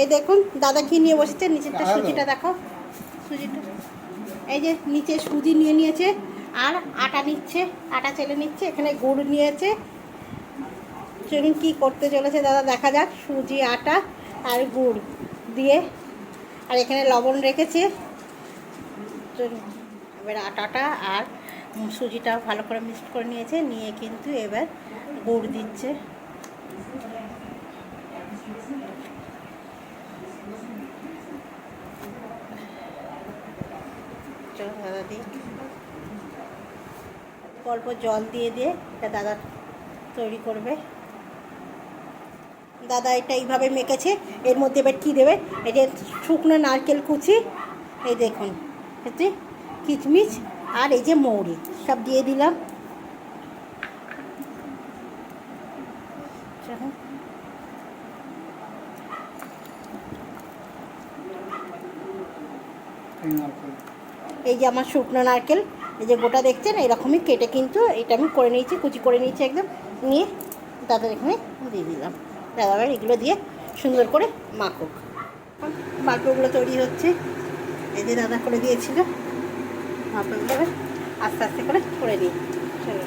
এই দেখুন দাদা কি নিয়ে বসেছে নিচেরটা সুজিটা দেখো। সুজিটা। এই যে নিচে সুজি নিয়ে নিয়েছে আর আটা নিচ্ছে আটা চেলে নিচ্ছে এখানে গুড় নিয়েছে। চলুন কি করতে চলেছে দাদা দেখা যাক সুজি আটা আর গুড় দিয়ে। আর এখানে লবণ রেখেছে। চলুন এবার আটাটা আর সুজিটা ভালো করে মিক্সড করে নিয়েছে নিয়ে কিন্তু এবার গুড় দিচ্ছে। চলো দাদা দিই অল্প জল দিয়ে দিয়ে এটা দাদা তৈরি করবে। দাদা এটা এইভাবে মেখেছে, এর মধ্যে এবার কী দেবে? এই যে শুকনো নারকেল কুচি, এই দেখুন এতে কিচমিচ আর এই যে মৌরি, সব দিয়ে দিলাম। চলো। এই যে আমার শুকনো নারকেল, এই যে গোটা দেখছেন এরকমই কেটে কিন্তু এটা আমি করে নিয়েছি, কুচি করে নিয়েছি একদম, নিয়ে তাদের এখানে দিয়ে দিলাম। দাদাবার এগুলো দিয়ে সুন্দর করে মাখুক। মাখোগুলো তৈরি হচ্ছে। এই যে দাদা করে দিয়েছিল। মাখুকগুলো আস্তে আস্তে করে করে নিই। চলো।